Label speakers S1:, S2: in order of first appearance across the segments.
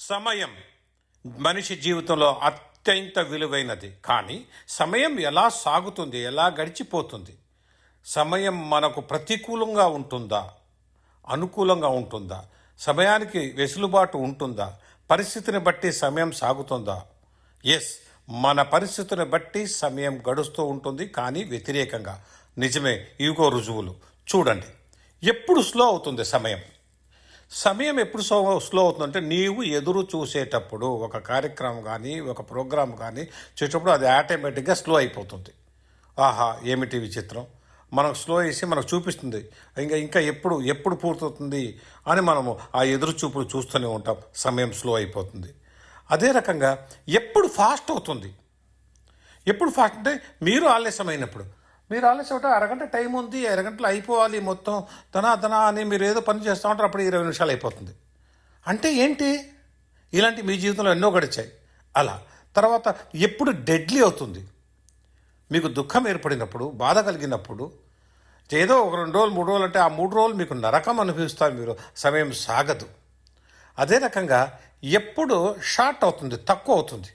S1: సమయం మనిషి జీవితంలో అత్యంత విలువైనది. కానీ సమయం ఎలా సాగుతుంది ఎలా గడిచిపోతుంది? సమయం మనకు ప్రతికూలంగా ఉంటుందా? అనుకూలంగా ఉంటుందా? సమయానికి వెసులుబాటు ఉంటుందా? పరిస్థితిని బట్టి సమయం సాగుతుందా? ఎస్ మన పరిస్థితిని బట్టి సమయం గడుస్తూ ఉంటుంది కానీ వ్యతిరేకంగా. నిజమే ఇవిగో రుజువులు. చూడండి ఎప్పుడు స్లో అవుతుంది సమయం? సమయం ఎప్పుడు స్లో స్లో అవుతుందంటే నీవు ఎదురు చూసేటప్పుడు ఒక కార్యక్రమం కానీ ఒక ప్రోగ్రాం కానీ చేసేటప్పుడు అది ఆటోమేటిక్గా స్లో అయిపోతుంది. ఆహా ఏమిటి విచిత్రం? మనకు స్లో వేసి మనకు చూపిస్తుంది. ఇంకా ఇంకా ఎప్పుడు ఎప్పుడు పూర్తవుతుంది అని మనము ఆ ఎదురు చూపులు చూస్తూనే ఉంటాం. సమయం స్లో అయిపోతుంది. అదే రకంగా ఎప్పుడు ఫాస్ట్ అవుతుంది? ఎప్పుడు ఫాస్ట్ అంటే మీరు ఆలస్యమైనప్పుడు. మీరు ఆలస్యం అరగంట టైం ఉంది అరగంటలో అయిపోవాలి మొత్తం తనా తనా అని మీరు ఏదో పని చేస్తూ ఉంటారు అప్పుడు ఇరవై నిమిషాలు అయిపోతుంది. అంటే ఏంటి? ఇలాంటి మీ జీవితంలో ఎన్నో గడిచాయి. అలా. తర్వాత ఎప్పుడు డెడ్లీ అవుతుంది? మీకు దుఃఖం ఏర్పడినప్పుడు బాధ కలిగినప్పుడు ఏదో ఒక రెండు రోజులు మూడు రోజులు అంటే ఆ మూడు రోజులు మీకు నరకం అనుభవిస్తారు మీరు సమయం సాగదు. అదే రకంగా ఎప్పుడు షార్ట్ అవుతుంది తక్కువ అవుతుంది.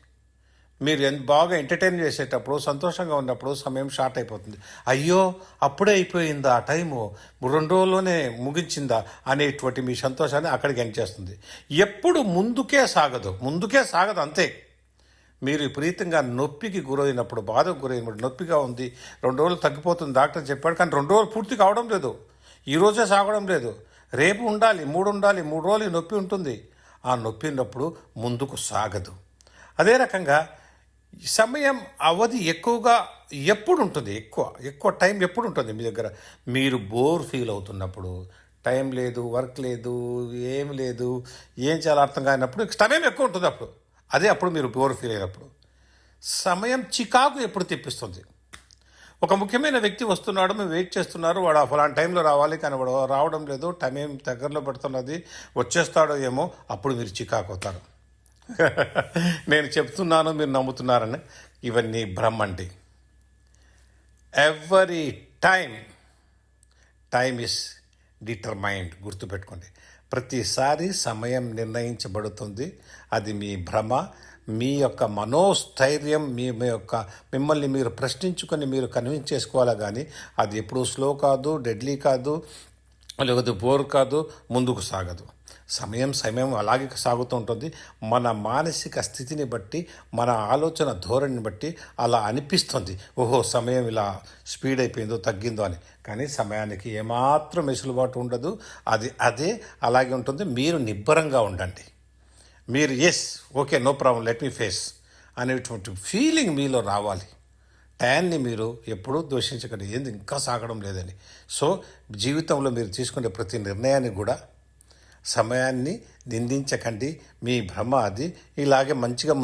S1: మీరు ఎంత బాగా ఎంటర్టైన్ చేసేటప్పుడు సంతోషంగా ఉన్నప్పుడు సమయం షార్ట్ అయిపోతుంది. అయ్యో అప్పుడే అయిపోయిందా ఆ టైము? రెండు రోజుల్లోనే ముగించిందా అనేటువంటి మీ సంతోషాన్ని అక్కడికి ఎండ్ చేస్తుంది. ఎప్పుడు ముందుకే సాగదు. ముందుకే సాగదు అంతే. మీరు విపరీతంగా నొప్పికి గురైనప్పుడు బాధకు గురైనప్పుడు నొప్పిగా ఉంది రెండు రోజులు తగ్గిపోతుంది డాక్టర్ చెప్పాడు కానీ రెండు రోజులు పూర్తి కావడం లేదు. ఈరోజే సాగడం లేదు. రేపు ఉండాలి మూడు ఉండాలి మూడు రోజులు నొప్పి ఉంటుంది. ఆ నొప్పి ఉన్నప్పుడు ముందుకు సాగదు. అదే రకంగా సమయం అవధి ఎక్కువగా ఎప్పుడు ఉంటుంది ఎక్కువ ఎక్కువ టైం ఎప్పుడు ఉంటుంది మీ దగ్గర? మీరు బోర్ ఫీల్ అవుతున్నప్పుడు టైం లేదు వర్క్ లేదు ఏం లేదు ఏం చేయాలో అర్థం కానప్పుడు సమయం ఎక్కువ ఉంటుంది అప్పుడు. అదే అప్పుడు మీరు బోర్ ఫీల్ అయినప్పుడు. సమయం చికాకు ఎప్పుడు తెప్పిస్తుంది? ఒక ముఖ్యమైన వ్యక్తి వస్తున్నాడు మేము వెయిట్ చేస్తున్నారు వాడు ఆ ఫలానా టైంలో రావాలి కానీ వాడు రావడం లేదు టైం ఏం దగ్గరలో పెడుతున్నది వచ్చేస్తాడో ఏమో అప్పుడు మీరు చికాకు అవుతారు. నేను చెప్తున్నాను మీరు నమ్ముతున్నారని. ఇవన్నీ భ్రమండి every time time is determined గుర్తుపెట్టుకోండి. ప్రతిసారి సమయం నిర్ణయించబడుతుంది. అది మీ భ్రమ మీ యొక్క మనోస్థైర్యం మీ మీ యొక్క మిమ్మల్ని మీరు ప్రశ్నించుకొని మీరు కన్విన్స్ చేసుకోవాలా కానీ అది ఎప్పుడు స్లో కాదు డెడ్లీ కాదు లేకపోతే బోర్ కాదు ముందుకు సాగదు. సమయం సమయం అలాగే సాగుతూ ఉంటుంది. మన మానసిక స్థితిని బట్టి మన ఆలోచన ధోరణిని బట్టి అలా అనిపిస్తుంది. ఓహో సమయం ఇలా స్పీడ్ అయిపోయిందో తగ్గిందో అని. కానీ సమయానికి ఏమాత్రం వెసులుబాటు ఉండదు. అది అదే అలాగే ఉంటుంది. మీరు నిబ్బరంగా ఉండండి. మీరు yes okay no problem let me face అనేటువంటి ఫీలింగ్ మీలో రావాలి. టయాన్ని మీరు ఎప్పుడూ దూషించకండి ఏంది ఇంకా సాగడం లేదని. సో జీవితంలో మీరు తీసుకునే ప్రతి నిర్ణయాన్ని కూడా సమయాన్ని నిందించకండి. మీ భ్రమ అది. ఇలాగే మంచిగా